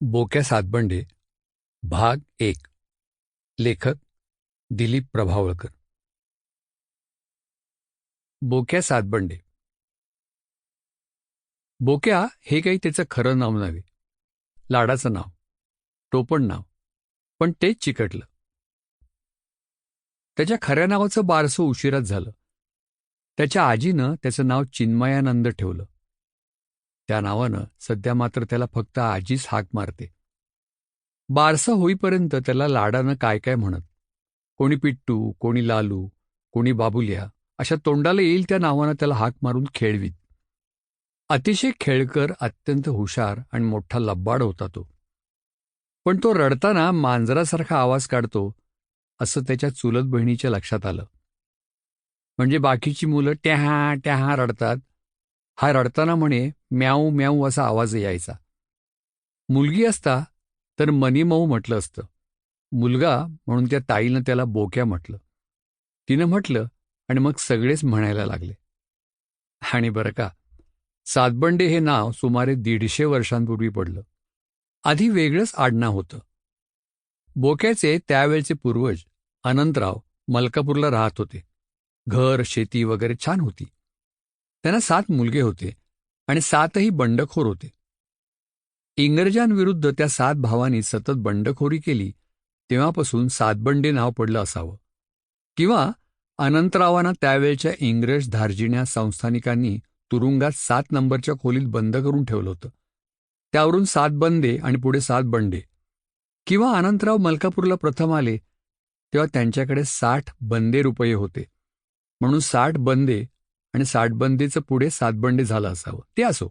बोक्या सातबंडे भाग एक. लेखक दिलीप प्रभावळकर. बोक्या सातबंडे. बोक्या हे काही त्याचं खरं नाव नव्हे. लाडाचं नाव. टोपण नाव. पण तेच चिकटलं. त्याच्या खऱ्या नावाचं बारसं उशिराच झालं. त्याच्या आजीनं त्याचं नाव चिन्मयानंद ठेवलं. त्या नावानं सध्या मात्र त्याला फक्त आजीच हाक मारते. बारसं होईपर्यंत त्याला लाडानं काय काय म्हणत? कोणी पिट्टू कोणी लालू कोणी बाबुल्या अशा तोंडाला येईल त्या नावानं त्याला हाक मारून खेळवीत. अतिशय खेळकर अत्यंत हुशार आणि मोठा लब्बाड होता तो. पण तो रडताना मांजरासारखा आवाज काढतो असं त्याच्या चुलत बहिणीच्या लक्षात आलं. म्हणजे बाकीची मुलं ट्याहा ट्याहा रडतात हा रडताना म्हणे म्याऊ म्याऊ असा आवाज यायचा. मुलगी असता तर मनीमऊ म्हटलं असतं. मुलगा म्हणून त्या ताईनं त्याला बोक्या म्हटलं. तिनं म्हटलं आणि मग सगळेच म्हणायला लागले. आणि बरं का सातबंडे हे नाव सुमारे दीडशे वर्षांपूर्वी पडलं. आधी वेगळंच आडनाव होतं. बोक्याचे त्यावेळचे पूर्वज अनंतराव मलकापूरला राहत होते. घर शेती वगैरे छान होती. त्यांना सात मुलगे होते आणि सातही बंडखोर होते. इंग्रजांविरुद्ध त्या सात भावांनी सतत बंडखोरी केली तेव्हापासून सातबंडे नाव पडलं असावं. किंवा अनंतरावांना त्यावेळच्या इंग्रज धार्जिण्या संस्थानिकांनी तुरुंगात सात नंबरच्या खोलीत बंद करून ठेवलं होतं. त्यावरून सात बंदे आणि पुढे सात बंडे. किंवा अनंतराव मलकापूरला प्रथम आले तेव्हा त्यांच्याकडे साठ बंदे रुपये होते. म्हणून साठ बंदे आणि साठबंदीचं पुढे सातबंडे झालं असावं. ते असो.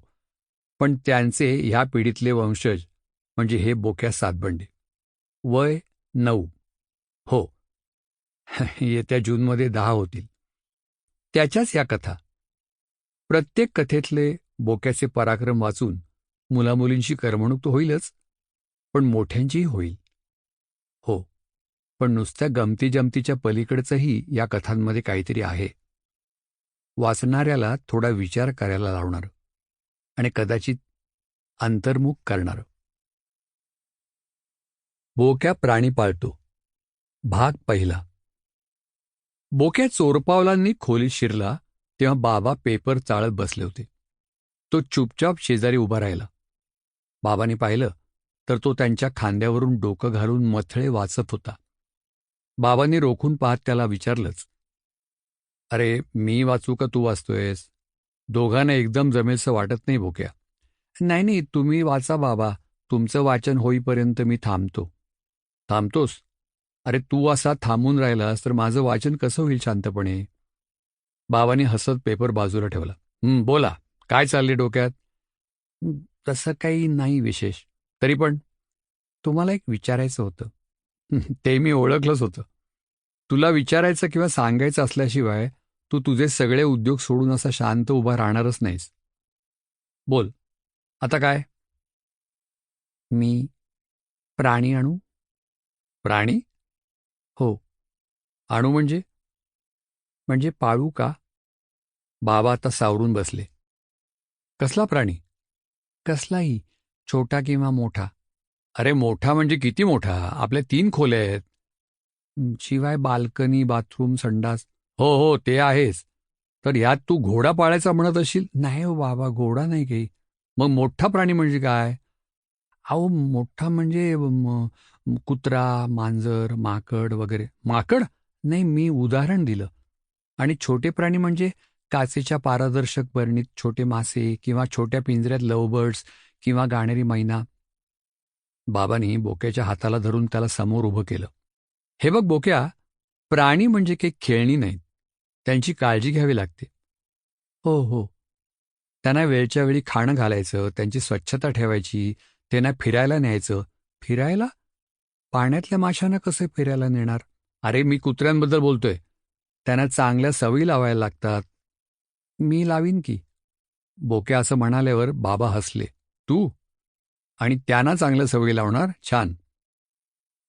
पण त्यांचे ह्या पिढीतले वंशज म्हणजे हे बोक्या सातबंडे वय नऊ. हो. येत्या जूनमध्ये दहा होतील. त्याच्याच या कथा. प्रत्येक कथेतले बोक्याचे पराक्रम वाचून मुलामुलींची करमणूक तर होईलच पण मोठ्यांचीही होईल. हो. पण नुसत्या गमती जमतीच्या पलीकडचंही या कथांमध्ये काहीतरी आहे. वाचणाऱ्याला थोडा विचार करायला लावणार आणि कदाचित अंतर्मुख करणार. बोक्या प्राणी पाळतो. भाग पहिला. बोक्या चोरपावलांनी खोलीत शिरला तेव्हा बाबा पेपर चाळत बसले होते. तो चुपचाप शेजारी उभा राहिला. बाबांनी पाहिलं तर तो त्यांच्या खांद्यावरून डोकं घालून मथळे वाचत होता. बाबांनी रोखून पाहत त्याला विचारलंच अरे मी वाचू का तू वाचतोयस? दोघांना एकदम जमेलसं वाटत नाही भोक्या. नाही नाही तुम्ही वाचा बाबा. तुमचं वाचन होईपर्यंत मी थांबतो. थांबतोस? अरे तू असा थांबून राहिलास तर माझं वाचन कसं होईल शांतपणे? बाबांनी हसत पेपर बाजूला ठेवला. बोला. काय चालले डोक्यात? तसं काही नाही विशेष. तरी पण तुम्हाला एक विचारायचं होतं. ते मी ओळखलंच होतं. तुला विचारायचं किंवा सांगायचं असल्याशिवाय तू तुझे सगळे उद्योग सोडून असा शांत उभा राहणारच नाहीस. बोल. आता काय? मी प्राणी आणू? प्राणी? हो. आणू म्हणजे? म्हणजे पाळू का? बाबा आता सावरून बसले. कसला प्राणी? कसलाही छोटा किंवा मोठा. अरे मोठा म्हणजे किती मोठा? आपल्या तीन खोल्या आहेत. शिवाय बाल्कनी बाथरूम संडास. हो हो ते आहेच. तर यात तू घोडा पाळायचा म्हणत असशील? नाही हो बाबा घोडा नाही काही. मग मोठा प्राणी म्हणजे काय? अहो मोठा म्हणजे कुत्रा मांजर माकड वगैरे. माकड? नाही मी उदाहरण दिलं. आणि छोटे प्राणी म्हणजे काचेच्या पारदर्शक बरणीत छोटे मासे किंवा छोट्या पिंजऱ्यात लवबर्ड्स किंवा गाणेरी मैना. बाबांनी बोक्याच्या हाताला धरून त्याला समोर उभं केलं. हे बघ बोक्या प्राणी म्हणजे काही खेळणी नाहीत. त्यांची काळजी घ्यावी लागते. हो हो. त्यांना वेळच्या वेळी खाणं घालायचं त्यांची स्वच्छता ठेवायची त्यांना फिरायला न्यायचं. फिरायला? पाण्यातल्या माशांना कसे फिरायला नेणार? अरे मी कुत्र्यांबद्दल बोलतोय. त्यांना चांगल्या सवयी लावायला लागतात. मी लावीन की? बोक्या असं म्हणाल्यावर बाबा हसले. तू? आणि त्यांना चांगल्या सवयी लावणार? छान.